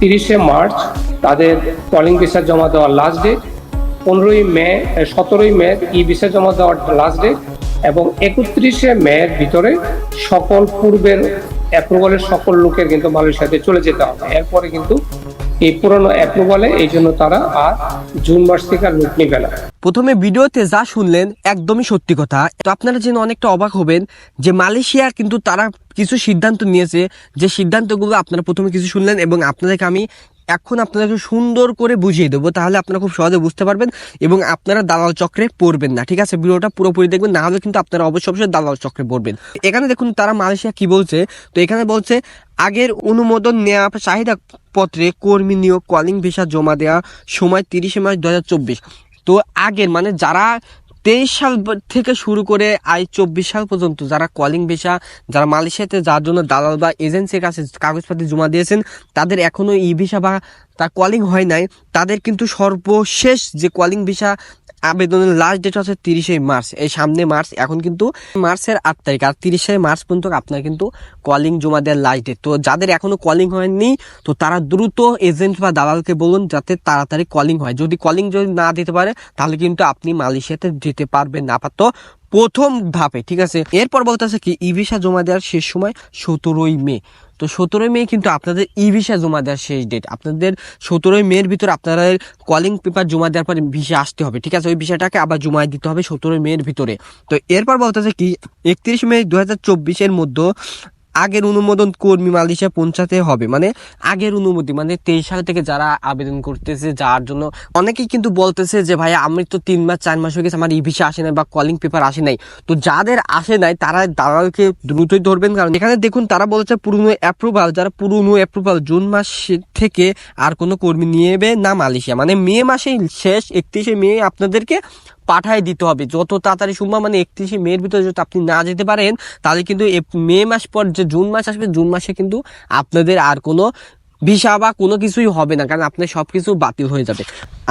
তিরিশে মার্চ তাদের calling visa জমা দেওয়ার লাস্ট ডেট পনেরোই মে সতেরোই মে ই ভিসা জমা দেওয়ার লাস্ট ডেট এবং একত্রিশে মে এর ভিতরে সকল পূর্বের অ্যাপ্রুভালের সকল লোকের কিন্তু মালয়েশিয়াতে চলে যেতে হবে। এরপরে কিন্তু এই পুরনো অ্যাপ্রুভালে এই জন্য তারা আর জুন মাস থেকে আর লোক নিবে না। প্রথমে ভিডিওতে যা শুনলেন একদমই সত্যি কথা। তো আপনারা যেন অনেকটা অবাক হবেন যে মালয়েশিয়ার কিন্তু তারা কিছু সিদ্ধান্ত নিয়েছে যে সিদ্ধান্তগুলো আপনারা প্রথমে কিছু শুনলেন এবং আপনাদেরকে আমি এখন আপনাদেরকে সুন্দর করে বুঝিয়ে দেবো, তাহলে আপনারা খুব সহজে বুঝতে পারবেন এবং আপনারা দালাল চক্রে পড়বেন না, ঠিক আছে? ভিডিওটা পুরোপুরি দেখবেন, না হলে কিন্তু আপনারা অবশ্যই অবশ্যই দালাল চক্রে পড়বেন। এখানে দেখুন, তারা মালয়েশিয়া কি বলছে? তো এখানে বলছে, আগের অনুমোদন নেওয়া চাহিদা পত্রে কর্মী নিয়োগ কলিং ভিসা জমা দেওয়া সময় তিরিশে মার্চ দুহাজার চব্বিশ। তো আগের মানে যারা তেইশ সাল থেকে শুরু করে আই চব্বিশ সাল পর্যন্ত যারা কলিং ভিসা যারা মালয়েশিয়াতে যার জন্য দালাল বা এজেন্সির কাছে কাগজপত্র জমা দিয়েছেন, তাদের এখনও ই ভিসা বা তা কলিং হয় নাই। তাদের কিন্তু সর্বশেষ যে কলিং ভিসা আবেদনের লাস্ট ডেট হচ্ছে তিরিশে মার্চ। এই সামনে মার্চ, এখন কিন্তু মার্চের আট তারিখ, আর তিরিশে মার্চ পর্যন্ত আপনার কিন্তু কলিং জমা দেওয়ার লাস্ট ডেট তো যাদের এখনও কলিং হয়নি, তো তারা দ্রুত এজেন্ট বা দালালকে বলুন যাতে তাড়াতাড়ি কলিং হয়। যদি কলিং যদি না দিতে পারে, তাহলে কিন্তু আপনি মালয়েশিয়াতে যেতে পারবেন না। আপাতত প্রথম ধাপে, ঠিক আছে? এরপর বলতে আছে কি ই ভিসা জমা দেওয়ার শেষ সময় সতেরোই মে। তো সতেরোই মে কিন্তু আপনাদের ই ভিসা জমা দেওয়ার শেষ ডেট আপনাদের সতেরোই মের ভিতরে আপনাদের কলিং পেপার জমা দেওয়ার পর ভিসা আসতে হবে, ঠিক আছে? ওই ভিসাটাকে আবার জমা দিতে হবে সতেরোই মের ভিতরে। তো এরপর বলতেছে কি, একত্রিশ মে দু হাজার চব্বিশের মধ্যে আগের অনুমোদন কর্মী মালয়েশিয়া পৌঁছাতে হবে। মানে আগের অনুমতি মানে তেইশ সাল থেকে যারা আবেদন করতেছে, যার জন্য অনেকেই কিন্তু বলতেছে যে, ভাই আমি তো তিন মাস, চার মাস হয়ে গেছে, আমার ই ভিসা আসে নাই বা কলিং পেপার আসে নাই। তো যাদের আসে নাই, তারা দালালকে দ্রুতই ধরবেন। কারণ এখানে দেখুন, তারা বলেছে পুরনো অ্যাপ্রুভাল যারা পুরনো অ্যাপ্রুভাল জুন মাস থেকে আর কোনো কর্মী নিয়ে না মালয়েশিয়া। মানে মে মাসেই শেষ, একত্রিশে মে আপনাদেরকে পাঠায় দিতে হবে। যত তাড়াতাড়ি সম্ভব মানে একত্রিশে মের ভিতরে যদি আপনি না যেতে পারেন, তাহলে কিন্তু মে মাস পর যে জুন মাস আসবে, জুন মাসে কিন্তু আপনাদের আর কোনো ভিসা বা কোনো কিছুই হবে না, কারণ আপনার সব কিছু বাতিল হয়ে যাবে।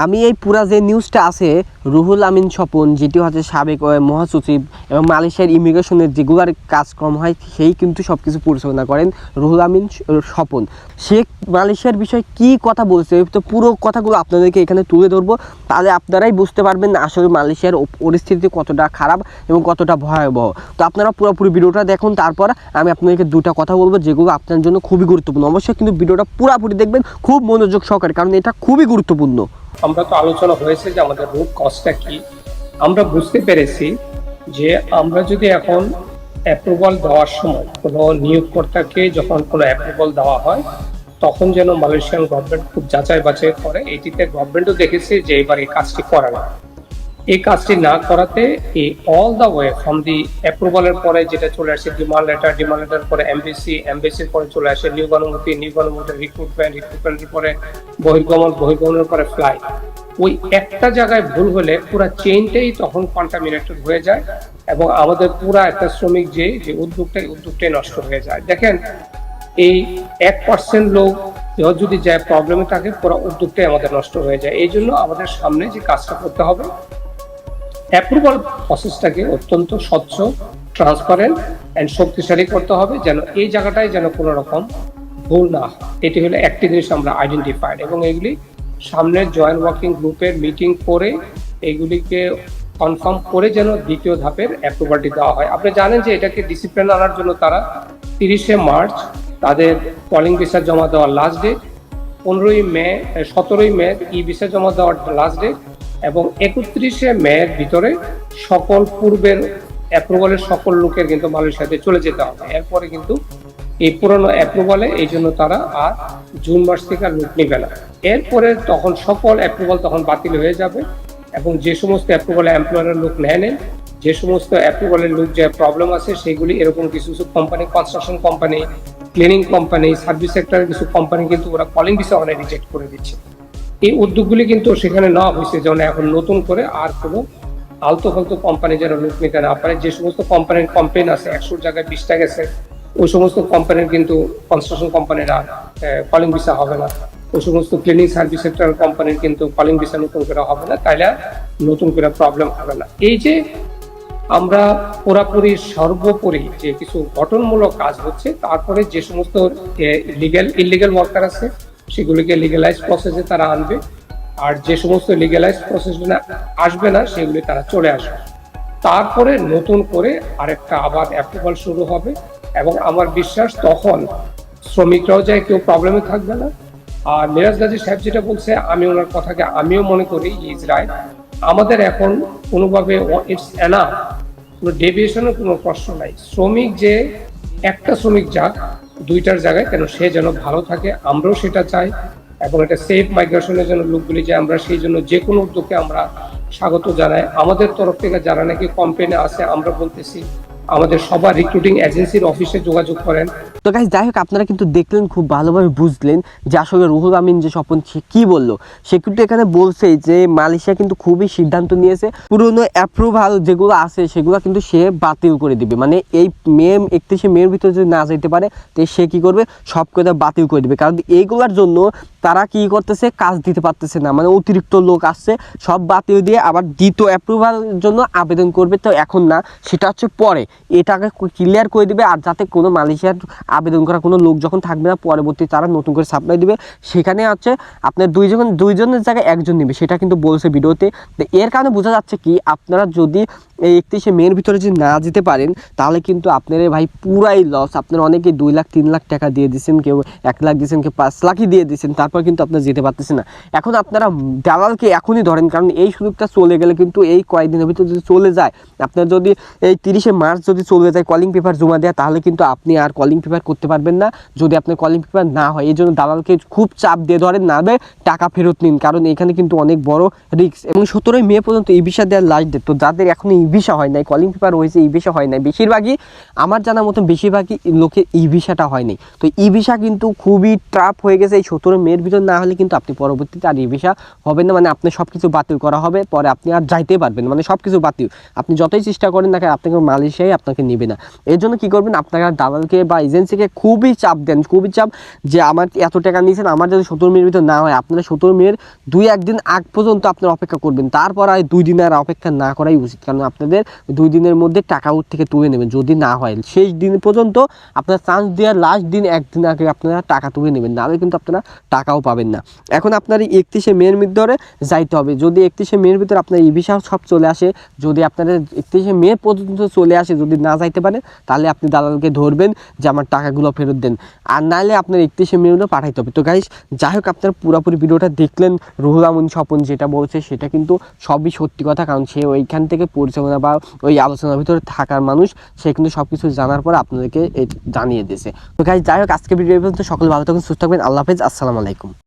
আমি এই পুরা যে নিউজটা আছে, রুহুল আমিন স্বপন যেটি হচ্ছে সাবেক মহাসচিব এবং মালয়েশিয়ার ইমিগ্রেশনের যেগুলার কাজকর্ম হয়, সেই কিন্তু সব কিছু পরিচালনা করেন রুহুল আমিন স্বপন। সে মালয়েশিয়ার বিষয়ে কি কথা বলছে তো পুরো কথাগুলো আপনাদেরকে এখানে তুলে ধরবো। তাহলে আপনারাই বুঝতে পারবেন আসলে মালয়েশিয়ার পরিস্থিতি কতটা খারাপ এবং কতটা ভয়াবহ। তো আপনারা পুরোপুরি ভিডিওটা দেখুন, তারপর আমি আপনাদেরকে দুটা কথা বলব, যেগুলো আপনার জন্য খুবই গুরুত্বপূর্ণ। অবশ্যই কিন্তু ভিডিওটা পুরোপুরি দেখবেন, খুব মনোযোগ সহকারে, কারণ এটা খুবই গুরুত্বপূর্ণ। আমরা তো আলোচনা হয়েছে যে আমাদের রুট কজটা কি। আমরা বুঝতে পেরেছি যে আমরা যদি এখন অ্যাপ্রুভাল দেওয়ার সময় কোনো নিয়োগকর্তাকে যখন কোনো অ্যাপ্রুভাল দেওয়া হয়, তখন যেন মালয়েশিয়ান গভর্নমেন্ট খুব যাচাই বাছাই করে। এটিতে গভর্নমেন্টও দেখেছে যে এবার এই কাজটি করে না এই কাজটি না করাতে এই all the way from the অ্যাপ্রুভালের পরে যেটা চলে আসে ডিমান্ড লেটার ডিমান্ড লেটার পরে এমবিসি এমবিসির পরে চলে আসে নিয়োগ অনুমতি নিয়োগ অনুমতি রিক্রুটমেন্ট রিক্রুটমেন্টের পরে বহির্গমন, বহির্গমনের পরে ফ্লাইট ওই একটা জায়গায় ভুল হলে পুরো চেইনটাই তখন কন্টামিনেটেড হয়ে যায় এবং আমাদের পুরা একটা শ্রমিক যে যে উদ্যোগটাই উদ্যোগটাই নষ্ট হয়ে যায়। দেখেন, এই এক পার্সেন্ট লোক যদি যায় প্রবলেমে থাকে, পুরো উদ্যোগটাই আমাদের নষ্ট হয়ে যায়। এই জন্য আমাদের সামনে যে কাজটা করতে হবে অ্যাপ্রুভাল প্রসেসটাকে অত্যন্ত স্বচ্ছ ট্রান্সপারেন্ট অ্যান্ড শক্তিশালী করতে হবে যেন এই জায়গাটায় যেন কোনো রকম ভুল না হয়। এটি হলো একটি জিনিস আমরা আইডেন্টিফাইড এবং এগুলি সামনের জয়েন্ট ওয়ার্কিং গ্রুপের মিটিং করে এগুলিকে কনফার্ম করে যেন দ্বিতীয় ধাপের অ্যাপ্রুভালটি দেওয়া হয়। আপনি জানেন যে এটাকে ডিসিপ্লিন আনার জন্য তারা তিরিশে মার্চ তাদের কলিং ভিসা জমা দেওয়ার লাস্ট ডেট পনেরোই মে, সতেরোই মে ই ভিসা জমা দেওয়ার লাস্ট ডেট এবং একত্রিশে মে এর ভিতরে সকল পূর্বের অ্যাপ্রুভালের সকল লোকের কিন্তু মালয়েশিয়াতে চলে যেতে হবে। এরপরে কিন্তু এই পুরনো অ্যাপ্রুভালে এই জন্য তারা আর জুন মাস থেকে আর লোক নিবে না। এরপরে তখন সকল অ্যাপ্রুভাল তখন বাতিল হয়ে যাবে এবং যে সমস্ত অ্যাপ্রুভালে এমপ্লয়ারের লোক নেয় নেন, যে সমস্ত অ্যাপ্রুভালের লোক যে প্রবলেম আছে সেগুলি এরকম কিছু কিছু company construction company cleaning company service সেক্টরের কিছু কোম্পানি কিন্তু ওরা কলিং ভিসা অনেক রিজেক্ট করে দিচ্ছে। এই উদ্যোগগুলি কিন্তু সেখানে নেওয়া হয়েছে, যেমন এখন নতুন করে আর কোনো আলতো ফালতু কোম্পানি যেন লোক নিতে না পারে। যে সমস্ত কোম্পানির কমপ্লেন আছে, একশোর জায়গায় বিশটা গেছে, ওই সমস্ত কোম্পানির কিন্তু কনস্ট্রাকশন কোম্পানিরা কলিং ভিসা হবে না। ওই সমস্ত ক্লিনিং সার্ভিস সেক্টর কোম্পানির কিন্তু কলিং ভিসা নতুন করে হবে না, তাইলে নতুন করে প্রবলেম হবে না। এই যে আমরা পুরাপুরি সর্বোপরি যে কিছু গঠনমূলক কাজ হচ্ছে, তারপরে যে সমস্ত লিগ্যাল ইলিগ্যাল ওয়ার্কার আছে সেগুলিকে লিগেলাইজ প্রসেসে তারা আনবে। আর যে সমস্ত লিগেলাইজ প্রসেস আসবে না, সেগুলি তারা চলে আসবে। তারপরে নতুন করে আরেকটা আবার অ্যাপ্রুভাল শুরু হবে এবং আমার বিশ্বাস তখন শ্রমিকরাও যায়, কেউ প্রবলেমে থাকবে না। আর মিরাজ গাজী সাহেব যেটা বলছে, আমি ওনার কথাকে আমিও মনে করি ইজ রাইট আমাদের এখন কোনোভাবে ইটস এনা কোনো ডেভিয়েশনের কোনো প্রশ্ন নাই। শ্রমিক যে একটা শ্রমিক যাক দুইটার জায়গায় কেন সে যেন ভালো থাকে, আমরাও সেটা চাই এবং এটা সেফ মাইগ্রেশনের জন্য লোকগুলি যে আমরা সেই জন্য যে কোনো উদ্যোগকে আমরা স্বাগত জানাই। আমাদের তরফ থেকে যারা নাকি কোম্পানি আছে, আমরা বলতেছি, আমাদের সবার রিক্রুটিং এজেন্সির অফিসে যোগাযোগ করেন। তো গাইজ যাই হোক, আপনারা কিন্তু দেখলেন, খুব ভালোভাবে বুঝলেন যে আসলে রুহুল আমিন যে স্বপন, সে কি বলল? সে কিন্তু এখানে বলছে যে মালয়েশিয়া কিন্তু খুবই সিদ্ধান্ত নিয়েছে, পুরনো অ্যাপ্রুভাল যেগুলো আছে, সেগুলো কিন্তু সে বাতিল করে দিবে। মানে এই মে একত্রিশে মেয়ের ভিতরে যদি না যেতে পারে, তো সে কি করবে? সব কথা বাতিল করে দিবে। কারণ এইগুলোর জন্য তারা কি করতেছে? কাজ দিতে পারতেছে না। মানে অতিরিক্ত লোক আসছে, সব বাতিল দিয়ে আবার দ্বিতীয় অ্যাপ্রুভাল জন্য আবেদন করবে। তো এখন না, সেটা হচ্ছে পরে। এটাকে ক্লিয়ার করে দিবে আর যাতে কোনো মালয়েশিয়ার আবেদন করা কোনো লোক যখন থাকবে না, পরবর্তী তারা নতুন করে সাপ্লাই দিবে। সেখানে হচ্ছে আপনার দুইজন দুইজনের জায়গায় একজন নেবে। সেটা কিন্তু বলছে ভিডিওতে। এর কারণে বোঝা যাচ্ছে কি, আপনারা যদি এই একত্রিশে মেয়ের ভিতরে যদি না যেতে পারেন, তাহলে কিন্তু আপনার ভাই পুরাই লস আপনারা অনেকে দুই লাখ, তিন লাখ টাকা দিয়ে দিচ্ছেন কেউ এক লাখ দিয়েছেন, কেউ পাঁচ লাখই দিয়ে দিয়েছেন। তারপর কিন্তু আপনারা যেতে পারতেছে না। এখন আপনারা দালালকে এখনই ধরেন, কারণ এই সুযোগটা চলে গেলে কিন্তু এই কয়েকদিনের ভিতরে যদি চলে যায়, আপনার যদি এই তিরিশে মার্চ যদি চলে যায় কলিং পেপার জমা দেওয়া তাহলে কিন্তু আপনি আর কলিং পেপার করতে পারবেন না। যদি আপনার কলিং পেপার না হয়, এই জন্য দালালকে খুব চাপ দিয়ে ধরেন, না দেয়, টাকা ফেরত নিন, কারণ এখানে কিন্তু অনেক বড় রিস্ক এবং সতেরোই মে পর্যন্ত ই ভিসা দেওয়ার লাস্ট ডেট তো যাদের এখনও ই ভিসা হয় নাই কলিং পেপার হয়েছে ই ভিসা হয় নাই, বেশিরভাগই আমার জানা মতন বেশিরভাগই লোকের ই ভিসাটা হয়নি তো ই ভিসা কিন্তু খুবই ট্রাপ হয়ে গেছে এই সতেরো মের ভিতর না হলে কিন্তু আপনি পরবর্তীতে আর ই ভিসা হবে না। মানে আপনি সব কিছু বাতিল করা হবে, পরে আপনি আর যাইতে পারবেন মানে সব কিছু বাতিল। আপনি যতই চেষ্টা করেন না কেন আপনাকে মালয়েশিয়ায় আপনাকে নেবে না। এর জন্য কি করবেন, আপনারা দালালকে বা এজেন্সিকে খুবই চাপ দেন। খুবই চাপ যে আমার এত টাকা নিয়েছেন, আমার যদি সতেরো মিনিট ভিতর না হয়। আপনারা সতেরো মিনিট দুই একদিন আগ পর্যন্ত আপনারা অপেক্ষা করবেন। তারপর আর দুই দিন আর অপেক্ষা না করাই উচিত। কারণ আপনাদের দুই দিনের মধ্যে টাকা ওর থেকে তুলে নেবেন, যদি না হয়। শেষ দিন পর্যন্ত আপনার চান্স দেওয়ার লাস্ট দিন, একদিন আগে আপনারা টাকা তুলে নেবেন। নাহলে কিন্তু আপনারা টাকাও পাবেন না। এখন আপনার এই একত্রিশে মেয়ের ভিতরে যাইতে হবে। যদি একত্রিশে মেয়ের ভিতরে আপনার ই ভিসা সব চলে আসে, যদি আপনাদের একত্রিশে মে পর্যন্ত চলে আসে, যদি না যাইতে পারেন তাহলে আপনি দালালকে ধরবেন যে আমার টাকাগুলো ফেরত দেন। আর নাহলে আপনার একত্রিশে মে পাঠাইতে হবে। তো গাইস যাই হোক, আপনার পুরোপুরি ভিডিওটা দেখলেন। রুহুল আমন স্বপন যেটা বলছে, সেটা কিন্তু সবই সত্যি কথা। কারণ সে ওইখান থেকে পরিচালনা বা ওই আলোচনার ভিতরে থাকার মানুষ, সে কিন্তু সব কিছু জানার পর আপনাদেরকে জানিয়ে দিয়েছে। তো গাইস যাই হোক আজকে ভিডিও পর্যন্ত। সকল ভালো থাকুন, সুস্থ থাকবেন। আল্লাহ হাফেজ। আসসালামু আলাইকুম